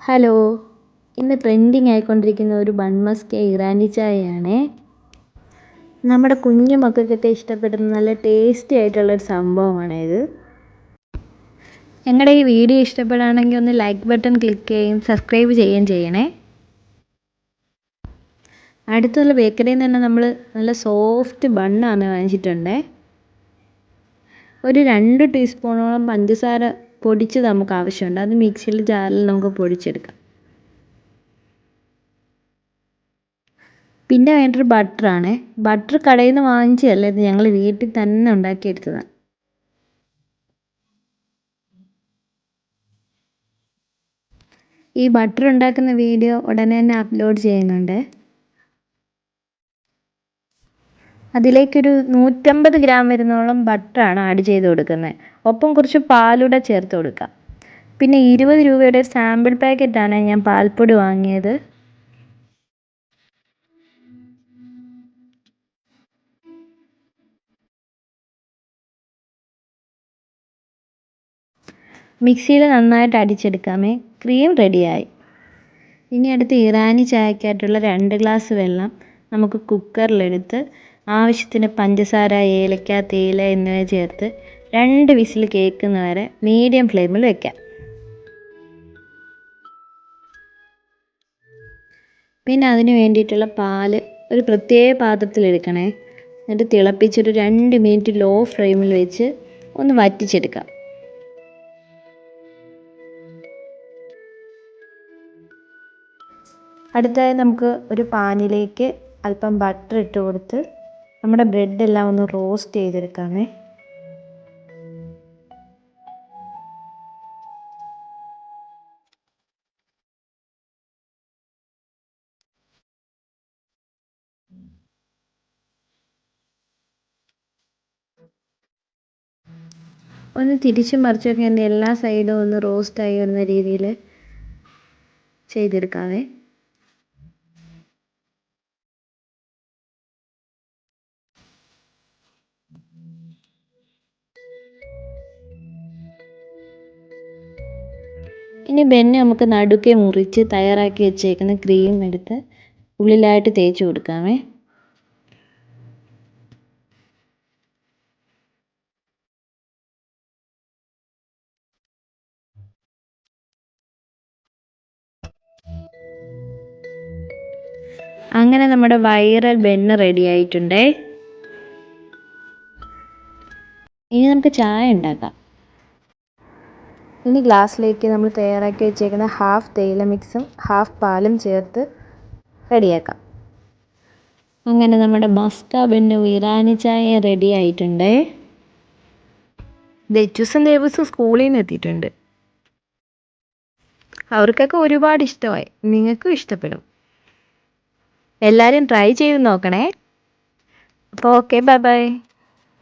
Hello. ഇന്ന് trending ആയിക്കൊണ്ടിരിക്കുന്ന ഒരു bun Musk Irani ചായയാണേ. നമ്മുടെ കുഞ്ഞു മക്കൾക്കൊക്കെ ഇഷ്ടപ്പെടുന്ന നല്ല ടേസ്റ്റി ആയിട്ടുള്ളൊരു ഇത്. ഞങ്ങളുടെ ഈ വീഡിയോ ഇഷ്ടപ്പെടുകയാണെങ്കിൽ ഒന്ന് ലൈക്ക് ബട്ടൺ ക്ലിക്ക് ചെയ്യുകയും സബ്സ്ക്രൈബ് ചെയ്യുകയും ചെയ്യണേ. അടുത്തുള്ള ബേക്കറിയിൽ നിന്ന് തന്നെ നമ്മൾ നല്ല സോഫ്റ്റ് ബണ്ണാണ് വാങ്ങിച്ചിട്ടുണ്ടേ. ഒരു രണ്ട് ടീസ്പൂണോളം പഞ്ചസാര പൊടിച്ചത് നമുക്ക് ആവശ്യമുണ്ട്. അത് മിക്സിയിൽ ജാറിൽ നമുക്ക് പൊടിച്ചെടുക്കാം. പിന്നെ വേണ്ടൊരു ബട്ടറാണ്. ബട്ടർ കടയിൽ നിന്ന് വാങ്ങിച്ചതല്ല? ഇത് ഞങ്ങൾ വീട്ടിൽ തന്നെ ഉണ്ടാക്കിയെടുത്തതാണ് ഈ ബട്ടർ ഉണ്ടാക്കുന്ന വീഡിയോ ഉടനെ തന്നെ അപ്ലോഡ് ചെയ്യുന്നുണ്ട്. അതിലേക്കൊരു നൂറ്റമ്പത് ഗ്രാം വരുന്നോളം ബട്ടറാണ് ആഡ് ചെയ്ത് കൊടുക്കുന്നത്. ഒപ്പം കുറച്ച് പാലൂടെ ചേർത്ത് കൊടുക്കുക പിന്നെ ഇരുപത് രൂപയുടെ സാമ്പിൾ പാക്കറ്റാണ് ഞാൻ പാൽപ്പൊടി വാങ്ങിയത്. മിക്സിയിൽ നന്നായിട്ട് അടിച്ചെടുക്കാമേ. ക്രീം റെഡിയായി. ഇനി അടുത്ത് ഇറാനി ചായക്കായിട്ടുള്ള രണ്ട് ഗ്ലാസ് വെള്ളം നമുക്ക് കുക്കറിലെടുത്ത് ആവശ്യത്തിന് പഞ്ചസാര ഏലക്ക തേയില എന്നിവ ചേർത്ത് രണ്ട് വിസിൽ കേൾക്കുന്ന വരെ മീഡിയം ഫ്ലെയിമിൽ വയ്ക്കാം പിന്നെ അതിന് വേണ്ടിയിട്ടുള്ള പാൽ ഒരു പ്രത്യേക പാത്രത്തിൽ എടുക്കണേ. എന്നിട്ട് തിളപ്പിച്ചൊരു രണ്ട് മിനിറ്റ് ലോ ഫ്ലെയിമിൽ വെച്ച് ഒന്ന് വറ്റിച്ചെടുക്കാം. അടുത്തതായി നമുക്ക് ഒരു പാനിലേക്ക് അല്പം ബട്ടർ ഇട്ട് കൊടുത്ത് നമ്മുടെ ബ്രെഡ് എല്ലാം ഒന്ന് റോസ്റ്റ് ചെയ്തെടുക്കാമേ. ഒന്ന് തിരിച്ച് മറിച്ചൊക്കെ എന്റെ എല്ലാ സൈഡും ഒന്ന് റോസ്റ്റായി വരുന്ന രീതിയിൽ ചെയ്തെടുക്കാവേ. ഇനി ബെന്നെ നമുക്ക് നടുക്കെ മുറിച്ച് തയ്യാറാക്കി വെച്ചേക്കുന്ന ക്രീം എടുത്ത് ഉള്ളിലായിട്ട് തേച്ച് കൊടുക്കാമേ. അങ്ങനെ നമ്മുടെ വൈറൽ ബെന്ന് റെഡി ആയിട്ടുണ്ടേ. ഇനി നമുക്ക് ചായ ഉണ്ടാക്കാം. ഇനി ഗ്ലാസ്സിലേക്ക് നമ്മൾ തയ്യാറാക്കി വെച്ചേക്കുന്ന ഹാഫ് തേയില മിക്സും ഹാഫ് പാലും ചേർത്ത് റെഡിയാക്കാം. അങ്ങനെ നമ്മുടെ മസ്ക ബെന്ന് ഇറാനി ചായ റെഡി ആയിട്ടുണ്ടേ. ദച്ചുസും ദേവസും സ്കൂളിൽ നിന്ന് എത്തിയിട്ടുണ്ട്. അവർക്കൊക്കെ ഒരുപാട് ഇഷ്ടമായി. നിങ്ങൾക്കും ഇഷ്ടപ്പെടും. എല്ലാവരും ട്രൈ ചെയ്ത് നോക്കണേ. അപ്പോൾ ഓക്കെ ബൈ ബൈ